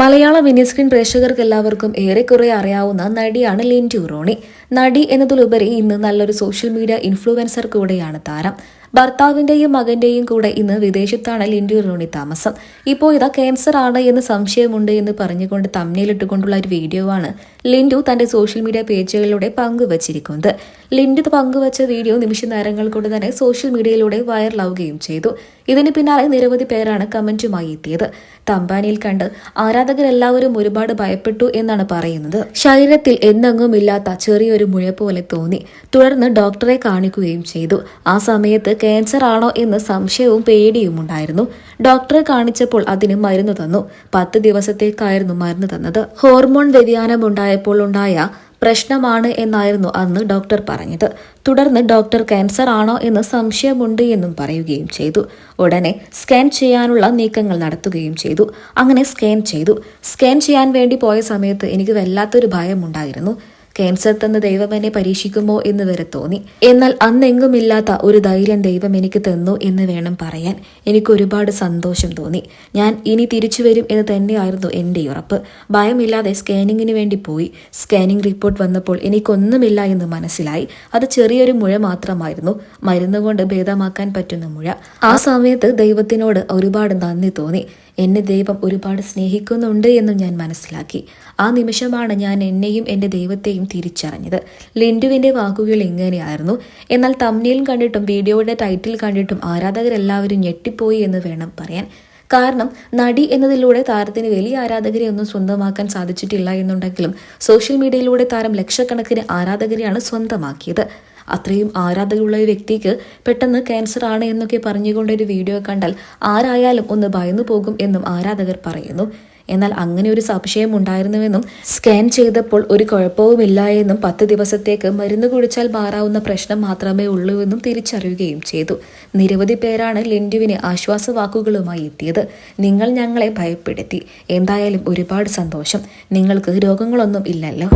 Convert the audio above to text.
മലയാള mini screen പ്രേക്ഷകർക്ക് എല്ലാവർക്കും ഏറെക്കുറെ അറിയാവുന്ന നടിയാണ് ലിൻഡു റോണി. നടി എന്നതിലുപരി ഇന്ന് നല്ലൊരു സോഷ്യൽ മീഡിയ ഇൻഫ്ലുവൻസർ കൂടെയാണ് താരം. ഭർത്താവിന്റെയും മകന്റെയും കൂടെ ഇന്ന് വിദേശത്താണ് ലിൻഡു റോണി താമസം. ഇപ്പോൾ ഇതാ ക്യാൻസർ ആണ് എന്ന് സംശയമുണ്ട് എന്ന് പറഞ്ഞുകൊണ്ട് തമ്മിലിട്ടുകൊണ്ടുള്ള ഒരു വീഡിയോ ആണ് ലിൻഡു തന്റെ സോഷ്യൽ മീഡിയ പേജുകളിലൂടെ പങ്കുവച്ചിരിക്കുന്നത്. ലിൻഡു പങ്കുവച്ച വീഡിയോ നിമിഷ നേരങ്ങൾ കൊണ്ട് തന്നെ സോഷ്യൽ മീഡിയയിലൂടെ വൈറലാവുകയും ചെയ്തു. ഇതിന് പിന്നാലെ നിരവധി പേരാണ് കമന്റുമായി എത്തിയത്. തമ്പാനിയിൽ കണ്ട് ആരാധകരെല്ലാവരും ഒരുപാട് ഭയപ്പെട്ടു എന്നാണ് പറയുന്നത്. ശരീരത്തിൽ എന്നെങ്ങും ഇല്ലാത്ത ചെറിയൊരു മുഴ പോലെ തോന്നി. തുടർന്ന് ഡോക്ടറെ കാണിക്കുകയും ചെയ്തു. ആ സമയത്ത് ക്യാൻസർ ആണോ എന്ന് സംശയവും പേടിയും ഉണ്ടായിരുന്നു. ഡോക്ടറെ കാണിച്ചപ്പോൾ അതിന് മരുന്ന് തന്നു. പത്ത് ദിവസത്തേക്കായിരുന്നു മരുന്ന് തന്നത്. ഹോർമോൺ വ്യതിയാനം ഉണ്ടായപ്പോൾ ഉണ്ടായ പ്രശ്നമാണ് എന്നായിരുന്നു അന്ന് ഡോക്ടർ പറഞ്ഞത്. തുടർന്ന് ഡോക്ടർ ക്യാൻസർ ആണോ എന്ന് സംശയമുണ്ട് എന്നും പറയുകയും ചെയ്തു. ഉടനെ സ്കാൻ ചെയ്യാനുള്ള നീക്കങ്ങൾ നടത്തുകയും ചെയ്തു. അങ്ങനെ സ്കാൻ ചെയ്തു. സ്കാൻ ചെയ്യാൻ വേണ്ടി പോയ സമയത്ത് എനിക്ക് വല്ലാത്തൊരു ഭയമുണ്ടായിരുന്നു. ക്യാൻസർ തന്ന ദൈവം എന്നെ പരീക്ഷിക്കുമോ എന്ന് വരെ തോന്നി. എന്നാൽ അന്നെങ്ങുമില്ലാത്ത ഒരു ധൈര്യം ദൈവം എനിക്ക് തന്നു എന്ന് വേണം പറയാൻ എനിക്ക് ഒരുപാട് സന്തോഷം തോന്നി. ഞാൻ ഇനി തിരിച്ചു വരും എന്ന് തന്നെയായിരുന്നു എന്റെ ഉറപ്പ്. ഭയമില്ലാതെ സ്കാനിങ്ങിന് വേണ്ടി പോയി. സ്കാനിംഗ് റിപ്പോർട്ട് വന്നപ്പോൾ എനിക്കൊന്നുമില്ല എന്ന് മനസ്സിലായി. അത് ചെറിയൊരു മുഴ മാത്രമായിരുന്നു. മരുന്ന് കൊണ്ട് ഭേദമാക്കാൻ പറ്റുന്ന മുഴ. ആ സമയത്ത് ദൈവത്തിനോട് ഒരുപാട് നന്ദി തോന്നി. എന്നെ ദൈവം ഒരുപാട് സ്നേഹിക്കുന്നുണ്ട് എന്നും ഞാൻ മനസ്സിലാക്കി. ആ നിമിഷമാണ് ഞാൻ എന്നെയും എന്റെ ദൈവത്തെയും തിരിച്ചറിഞ്ഞത്. ലിൻഡുവിന്റെ വാക്കുകൾ ഇങ്ങനെയായിരുന്നു. എന്നാൽ തമ്മിലും കണ്ടിട്ടും വീഡിയോയുടെ ടൈറ്റിൽ കണ്ടിട്ടും ആരാധകരെല്ലാവരും ഞെട്ടിപ്പോയി എന്ന് വേണം പറയാൻ. കാരണം നടി എന്നതിലൂടെ താരത്തിന് വലിയ ആരാധകരെ ഒന്നും സ്വന്തമാക്കാൻ സാധിച്ചിട്ടില്ല എന്നുണ്ടെങ്കിലും സോഷ്യൽ മീഡിയയിലൂടെ താരം ലക്ഷക്കണക്കിന് ആരാധകരെയാണ് സ്വന്തമാക്കിയത്. അത്രയും ആരാധകരുള്ള ഒരു വ്യക്തിക്ക് പെട്ടെന്ന് ക്യാൻസർ ആണ് എന്നൊക്കെ പറഞ്ഞുകൊണ്ട് ഒരു വീഡിയോ കണ്ടാൽ ആരായാലും ഒന്ന് ഭയന്നു പോകും എന്നും ആരാധകർ പറയുന്നു. എന്നാൽ അങ്ങനെ ഒരു സംശയം ഉണ്ടായിരുന്നുവെന്നും സ്കാൻ ചെയ്തപ്പോൾ ഒരു കുഴപ്പവുമില്ല എന്നും പത്ത് ദിവസത്തേക്ക് മരുന്ന് കുടിച്ചാൽ മാറാവുന്ന പ്രശ്നം മാത്രമേ ഉള്ളൂ എന്നും തിരിച്ചറിയുകയും ചെയ്തു. നിരവധി പേരാണ് ലിൻഡുവിന് ആശ്വാസവാക്കുകളുമായി എത്തിയത്. നിങ്ങൾ ഞങ്ങളെ ഭയപ്പെടുത്തി. എന്തായാലും ഒരുപാട് സന്തോഷം. നിങ്ങൾക്ക് രോഗങ്ങളൊന്നും ഇല്ലല്ലോ.